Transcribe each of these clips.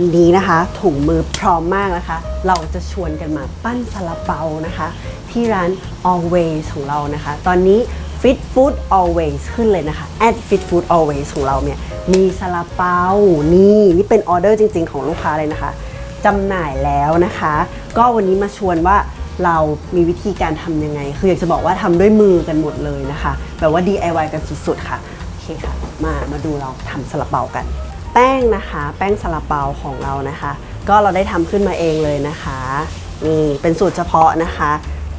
วันนี้นะคะ ถุงมือพร้อมมากนะคะ เราจะชวนกันมาปั้นซาลาเปานะคะ ที่ร้าน always ของเรานะคะ ตอนนี้ fit food always ขึ้นเลยนะคะ at fit food always ของเราเนี่ยมีซาลาเปา นี่นี่เป็นออเดอร์จริง ๆ ของลูกค้าเลยนะคะจำหน่ายแล้วนะคะ ก็วันนี้มาชวนว่าเรามีวิธีการทำยังไง คืออยากจะบอกว่าทำด้วยมือกันหมดเลยนะคะ แบบว่า DIY กันสุดๆค่ะ โอเคค่ะ มา มาดูเราทำซาลาเปากัน แป้งนะคะ แป้งซาลาเปาของเรานะคะ ก็เราได้ทำขึ้นมาเองเลยนะคะนี่เป็นสูตรเฉพาะนะคะ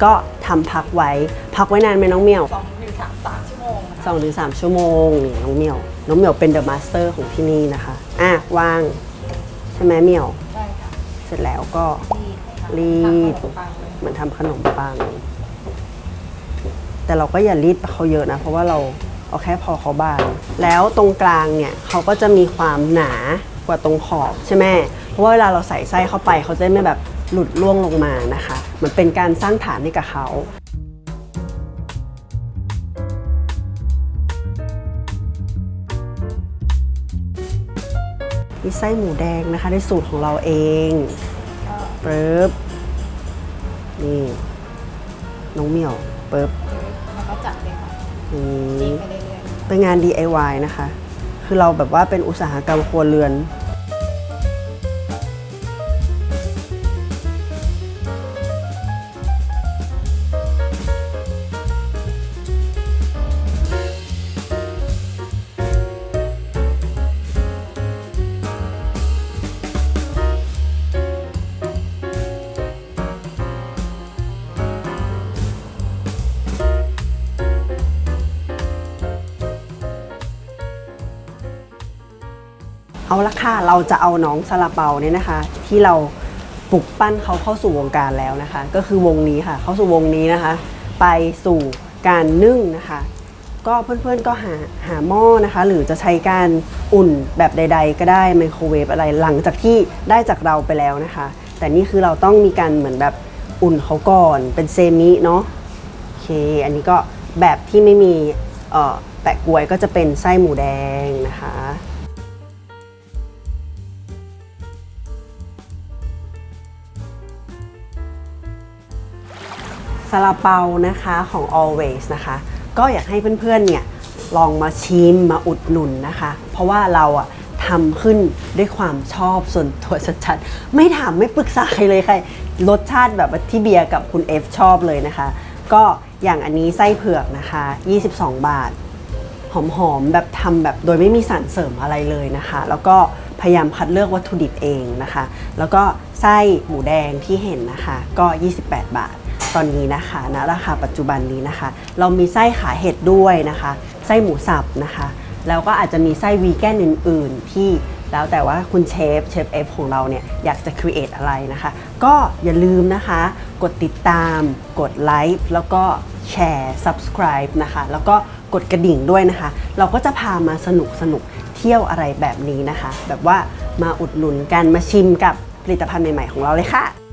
ก็ทำพักไว้ พักไว้นานไหมน้องเหมียวสองถึงสามสามชั่วโมงนะคะสองถึงสามชั่วโมงนี่น้องเหมียวน้องเหมียวเป็นเดอะมาสเตอร์ของที่นี่นะคะอะวางใช่ไหมเหมียวได้ค่ะเสร็จแล้วก็รีดรีดทำขนมปังเลยเหมือนทำขนมปัง แต่เราก็อย่ารีดเขาเยอะนะ เพราะว่าเรา เอาแค่พอเขาบาง แล้วตรงกลางเนี่ยเขาก็จะมีความหนากว่าตรงขอบใช่ไหมเพราะว่าเวลาเราใส่ไส้เข้าไปเขาจะไม่แบบหลุดล่วงลงมานะคะเหมันเป็นการสร้างฐานให้กับเขามีไส้หมูแดงนะคะในสูตรของเราเองปึ๊บนี่น้องเหมียวปึ๊บ เลยค่ะนี่จิ้มไปเรื่อยเป็นงาน DIY นะคะ คือเราแบบว่าเป็นอุตสาหกรรมครัวเรือน เอาละค่ะเราจะเอาน้องซาลาเปาเนี่ยนะคะ ที่เราปลุกปั้นเขาเข้าสู่วงการแล้วนะคะ ก็คือวงนี้ค่ะ เข้าสู่วงนี้นะคะ ไปสู่การนึ่งนะคะ ก็เพื่อนๆก็หาหาหม้อนะคะ หรือจะใช้การอุ่นแบบใด ๆ ก็ได้ไมโครเวฟอะไรหลังจากที่ได้จากเราไปแล้วนะคะ แต่นี่คือเราต้องมีการเหมือนแบบอุ่นเขาก่อนเป็นเซมิเนาะโอเค อันนี้ก็แบบที่ไม่มีแปะกล้วยก็จะเป็นไส้หมูแดงนะคะ ซาลาเปานะคะของ always นะคะ ก็อยากให้เพื่อนๆเนี่ยลองมาชิมมาอุดหนุนนะคะ เพราะว่าเราอะทำขึ้นด้วยความชอบส่วนตัวชัดๆ ไม่ถามไม่ปรึกษาใครเลยใครรสชาติแบบที่เบียร์กับคุณ F ชอบเลยนะคะ ก็อย่างอันนี้ไส้เผือกนะคะ 22 บาท หอมๆ แบบทำแบบโดยไม่มีสารเสริมอะไรเลยนะคะ แล้วก็พยายามคัดเลือกวัตถุดิบเองนะคะ แล้วก็ไส้หมูแดงที่เห็นนะคะ ก็ 28 บาท ตอนนี้นะคะณราคาปัจจุบันนี้นะคะ เรามีไส้ขาเห็ดด้วยนะคะ ไส้หมูสับนะคะ แล้วก็อาจจะมีไส้วีแกนอื่น ๆ ที่แล้วแต่ว่าคุณเชฟเชฟเอฟของเราเนี่ยอยากจะครีเอทอะไรนะคะ ก็อย่าลืมนะคะ กดติดตาม กดไลค์แล้วก็แชร์ subscribe นะคะ แล้วก็กดกระดิ่งด้วยนะคะ เราก็จะพามาสนุกสนุกเที่ยวอะไรแบบนี้นะคะ แบบว่ามาอุดหนุนกันมาชิมกับผลิตภัณฑ์ใหม่ ๆ ของเราเลยค่ะ